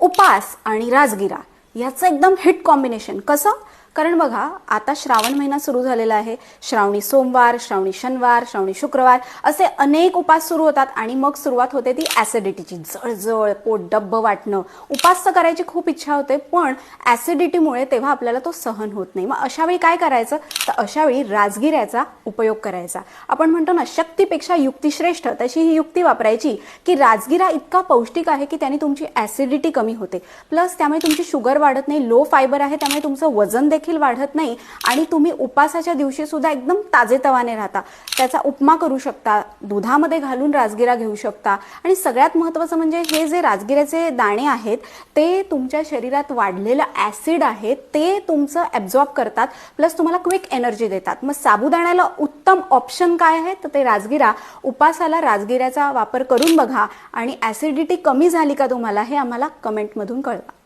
उपास आणि राजगिरा. याचं एकदम हिट कॉम्बिनेशन. कसं? कारण बघा आता श्रावण महिना सुरू झालेला आहे. श्रावणी सोमवार श्रावणी शनिवार श्रावणी शुक्रवार असे अनेक उपास सुरू होतात आणि मग सुरुवात होते ती ॲसिडिटीची जळजळ पोट डब्ब वाटणं. उपास तर करायची खूप इच्छा होते पण ॲसिडिटीमुळे तेव्हा आपल्याला तो सहन होत नाही. मग अशा वेळी काय करायचं? तर अशा वेळी राजगिऱ्याचा उपयोग करायचा. आपण म्हणतो ना शक्तीपेक्षा युक्ती श्रेष्ठ तशी ही युक्ती वापरायची की राजगिरा इतका पौष्टिक आहे की त्याने तुमची ॲसिडिटी कमी होते. प्लस त्यामुळे तुमची शुगर वाढत नाही लो फायबर आहे त्यामुळे तुमचं वजन देखील वाढत नाही आणि तुम्ही उपासाच्या दिवशी सुद्धा एकदम ताजेतवाने राहता. त्याचा उपमा करू शकता दुधामध्ये घालून राजगिरा घेऊ शकता आणि सगळ्यात महत्त्वाचं म्हणजे हे जे राजगिऱ्याचे दाणे आहेत ते तुमच्या शरीरात वाढलेलं ॲसिड आहे ते तुमचं ॲब्झॉर्ब करतात प्लस तुम्हाला क्विक एनर्जी देतात. मग साबुदाण्याला उत्तम ऑप्शन काय आहे? तर ते राजगिरा. उपासाला राजगिऱ्याचा वापर करून बघा आणि ॲसिडिटी कमी झाली का तुम्हाला हे आम्हाला कमेंटमधून कळवा.